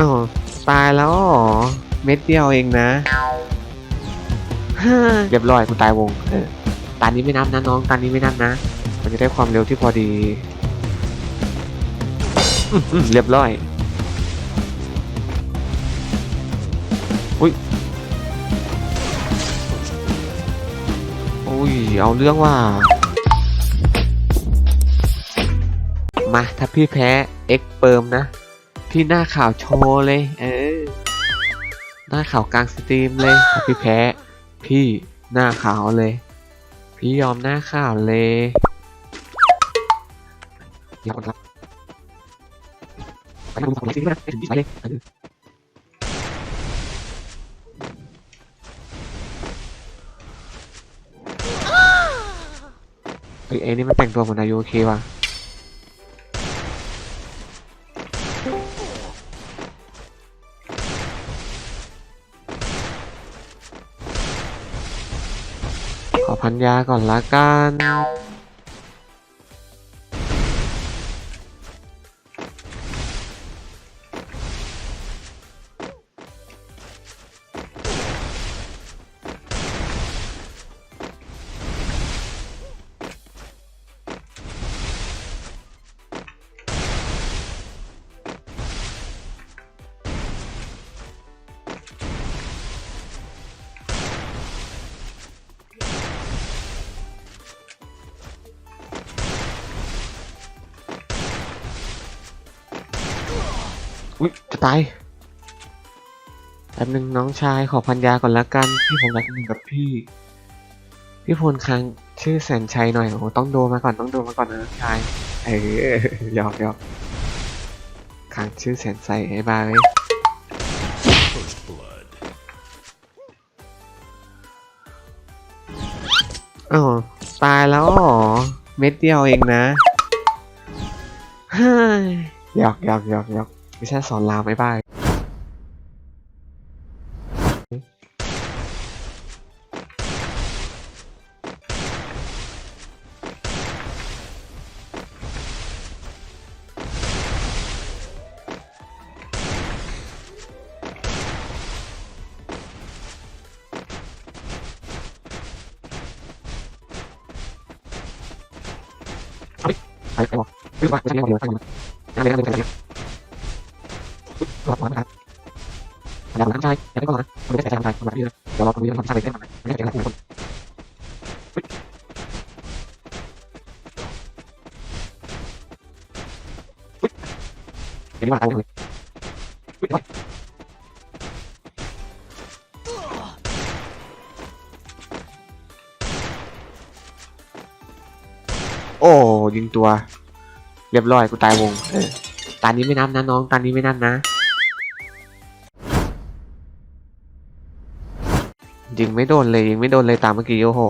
อ๋อตายแล้วเหรอเม็ดเดียวเองนะฮ่าเรียบร้อยคุณตายวงเออตานี้ไม่นับนะน้องตานี้ไม่นับนะ มันจะได้ความเร็วที่พอดีอื้อหือเรียบร้อยอุ้ยอุ้ยเอาเรื่องว่า มาถ้าพี่แพ้ เอ็กเปิมนะ พี่หน้าข่าวโชว์เลย เออ หน้าข่าวกลางสตรีมเลยพี่แพ้ พี่หน้าข่าวเลย พี่ยอมหน้าข่าวเลยยอมครับไปดูของจริงนะไปถึงที่ไปเลยไปเลยเฮ้ยเอ้นี่มันแต่งตัวเหมือนนายโอเคว่ะ ขอพันยาก่อนละกัน อุ๊ยจะตายแป๊บนึงน้องชายขอพันยาก่อนละกันพี่ผมรักหนึ่งกับพี่ พี่พลค้างชื่อแสนชัยหน่อยโอ้ต้องโดมาก่อนต้องโดมาก่อนนะน้องชายเออหยอกหยอกค้างชื่อแสนชัยไอ้บ้าเลยอ๋อตายแล้วเหรอเม็ดเดียวเองนะฮ้ยหยอกหยอกหยอกหยอก ไม่ใช่สอนราไม่บ้ายไปไปบอกไม่ว่าไม่ใช่เรื่องเดียวกันงานเลยงานเลยงานเลย รอก่อนนะครับอยากหลังใจอยากได้ก่อนนะไม่ได้ใส่ใจทำใจทำแบบนี้เลยเดี๋ยวรอตรงนี้ทำใจได้ไหมไม่ได้ใส่ใจคนเห็นว่าตายเลยโอ้ยิงตัว เรียบร้อยกูตายวงเออตานี้ไม่นับนะน้องตานี้ไม่นับนะ ยิงไม่โดนเลยยิงไม่โดนเลยตามเมื่อกี้โอ้โห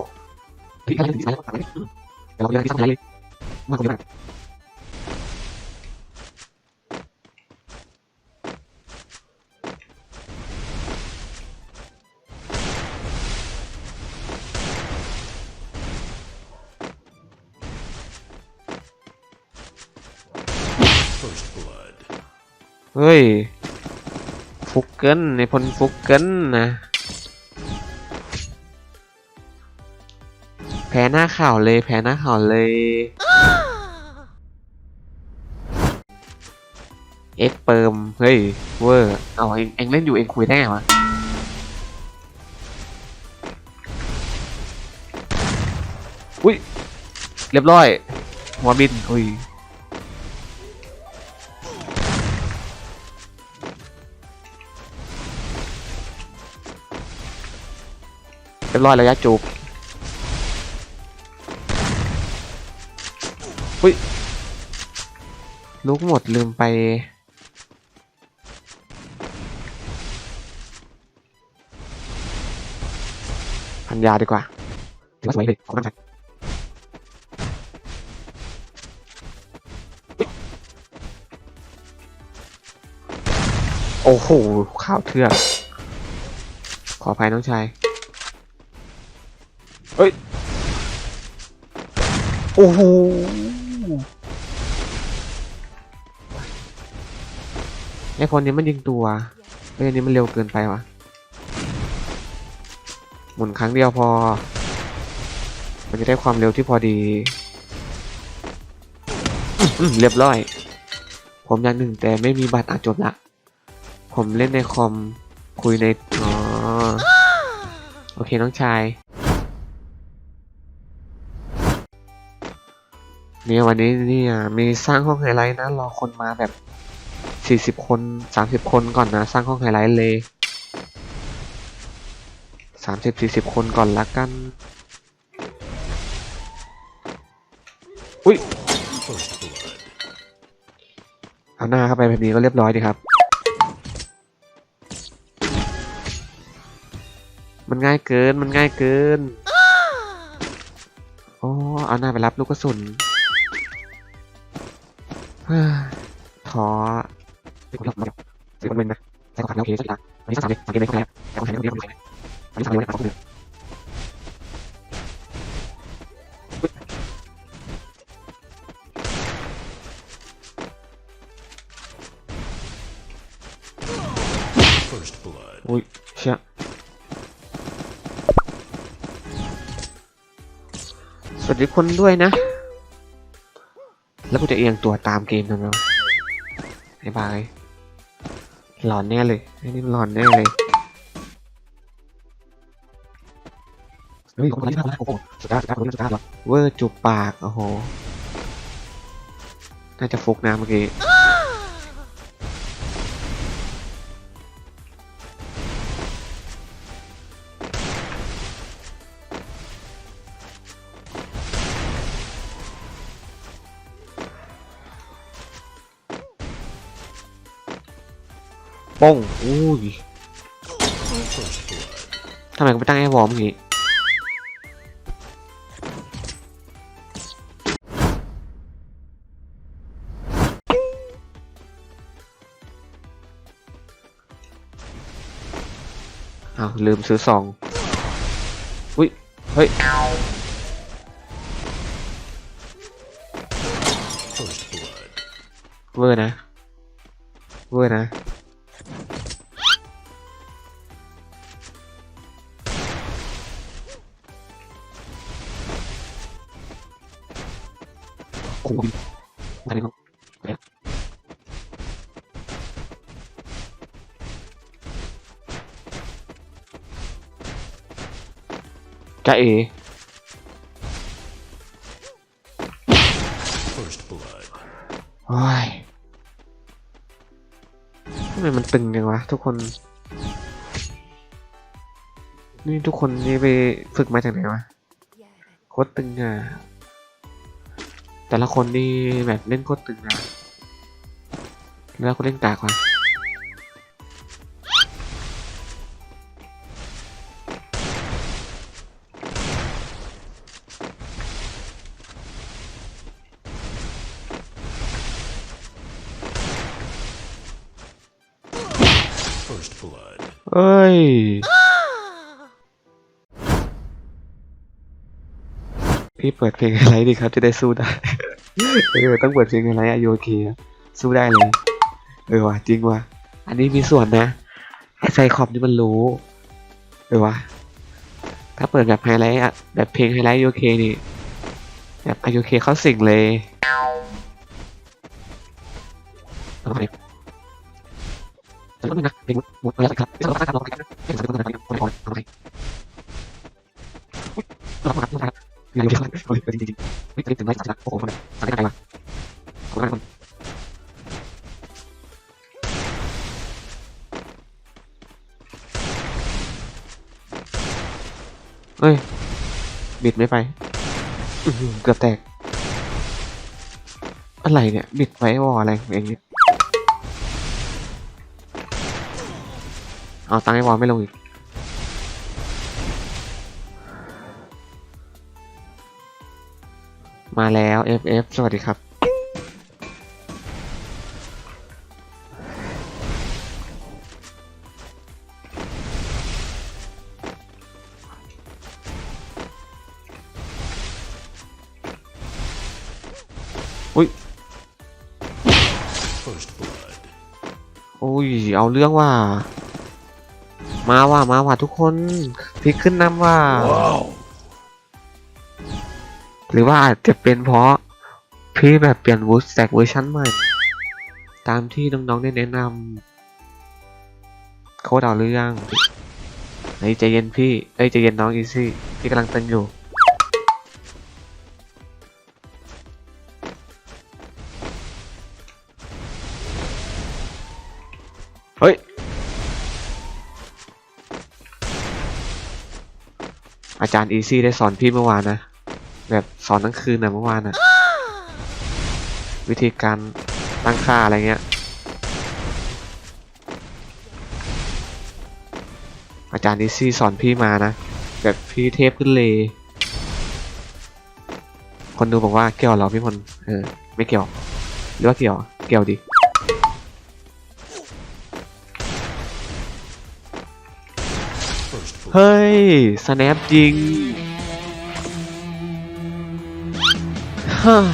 พี่อะไรถึงสายแล้วเดี๋ยวเราเยอะที่สายเลยมากกว่านี้ First blood. เฮ้ย ฟุกเกิลในพลฟุกเกิลนะ พ้หน้าข่าวเลยแพ้หน้าข่าวเลยเอ็กเปิมเฮ้ยเวอร์เอาเองเองเล่นอยู่เองคุยได้ไงวะอุ้ยเรียบร้อย หัวบินอุ้ยเรียบร้อยระยะจูบ อุ้ยลูกหมดลืมไป พันยาดีกว่าถือว่าสวยเลยขอบคุณครับโอ้โหข่าวเทือก ขออภัยน้องชาย เฮ้ย โอ้โห ไอ้พลนี้มันยิงตัวไอ้ยอันนี้มันเร็วเกินไปวะหมุนครั้งเดียวพอ มันจะได้ความเร็วที่พอดี เรียบร้อย ผมอย่างหนึ่งแต่ไม่มีบัตรอะจบละ ผมเล่นในคอมคุยใน อ๋อ โอเคน้องชาย เนี่ยวันนี้เนี่ยมีสร้างห้องไฮไลท์นะรอคนมาแบบสี่สิบ40คนสามสิบคนก่อนนะ สร้างห้องไฮไลท์เลยสามสิบสี่สิบคนก่อนละกัน อุ้ย First blood. เอาหน้าเข้าไปแบบนี้ก็เรียบร้อยดีครับ มันง่ายเกินมันง่ายเกินโอ้เอาหน้าไปรับลูกกระสุน เฮ้ยท้อสิบคนละสิบคนเป็นนะใส่กระเป๋าแล้วโอเคสุดละวันนี้สามเลยสามเกมเลยคนแรกแต่คนแข่งเดียวคนแข่งวันนี้สามเกมเลยสามคนเลย First blood. อุ้ยเชี่ยสวัสดีคนด้วยนะ แล้วกูจะเอียงตัวตามเกมทำไมวะไอ้บายหลอนแน่เลยไอ้นี่หลอนแน่เลยเฮ้ยคนนี้ทำอะไรโอ้โหสุดยอดสุดยอดคนนี้สุดยอดเวอร์จุบปากโอ้โหน่าจะฟุกนะเมื่อกี้ ป้งอุ้ยทำไมกูไม่ตั้งไอ้วอร์มอย่างงี้อาลืมซื้อซอง อุ้ย เฮ้ย เวอร์นะ เวอร์นะ โอ้โหทำไมเขาเดี๋ยวจะเอ First blood. โอ้ยทำไมมันตึงจังวะทุกคน นี่ทุกคนนี่ไปฝึกมาจากไหนวะโคตรตึงอะ แต่ละคนนี่แบบเล่นโคตรตึงนะ แล้วคนเล่นกากว่ะ First blood. เอ้ย พี่เปิดเพลงอะไรดีครับจะได้สู้ได้เออต้องเปิดเพลงอะไรอะโยเคสู้ได้เลยเออว่ะจริงว่ะอันนี้มีส่วนนะไอไซคอมนี่มันรู้เออว่ะถ้าเปิดแบบไฮไลท์อะแบบเพลงไฮไลท์โยเคนี่แบบโยเคเข้าสิ่งเลยอาไปแต่ก็นะเพลงหมดแล้วครับไม่ต้องมาตั้งรอไปกันนะเพลงสากลอะไรกันคนะไปอุ๊ยเราต้องรับต้องรับงานะ มากเลยจริงจริงๆเฮ้ยถึงไลฟ์สามโอ้โหคนสามได้ไงวะขอบคุณมากคนเฮ้ย บิดไม่ไปเกือบแตก อะไรเนี่ย บิดไว้วออะไรของเองเนี่ย เอาตังค์ไอ้วอไม่ลงอีก มาแล้ว FF สวัสดีครับอุ้ยโอ้ย เอาเรื่องว่า มาว่ามาว่าทุกคนพลิกขึ้นน้ำว่า หรือว่าอาจจะเป็นเพราะพี่แบบเปลี่ยนวูดแ a กเวอร์ชันใหม่ ตามที่น้องๆได้แนะนำโคตรเอาเรื่องเฮ้ใจเย็นพี่เอ้ใจเย็นน้องอีซี่พี่กำลังเต้นอยู่เฮ้ยอาจารย์อีซี่ได้สอนพี่เมื่อวานนะ แบบสอนทั้งคืนนะเมื่อวานนะวิธีการตั้งค่าอะไรเงี้ย อาจารย์อีซี่สอนพี่มานะ แบบพี่เทพขึ้นเลย คนดูบอกว่าเกี่ยวเหรอพี่พลเออ ไม่เกี่ยว หรือว่าเกี่ยว เกี่ยวดิเฮ้ย สแนปจริง ฮ้ย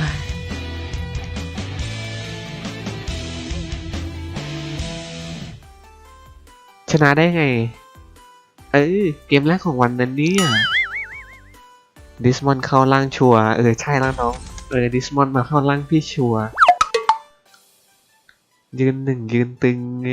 ชนะได้ไง เอ้ยเกมแรกของวันนั้นเนี่ยดิสมอนเข้าล่างชัวเออใช่แล้วน้อง เออดิสมอนมาเข้าล่างพี่ชัวยืนหนึ่งยืนตึงเง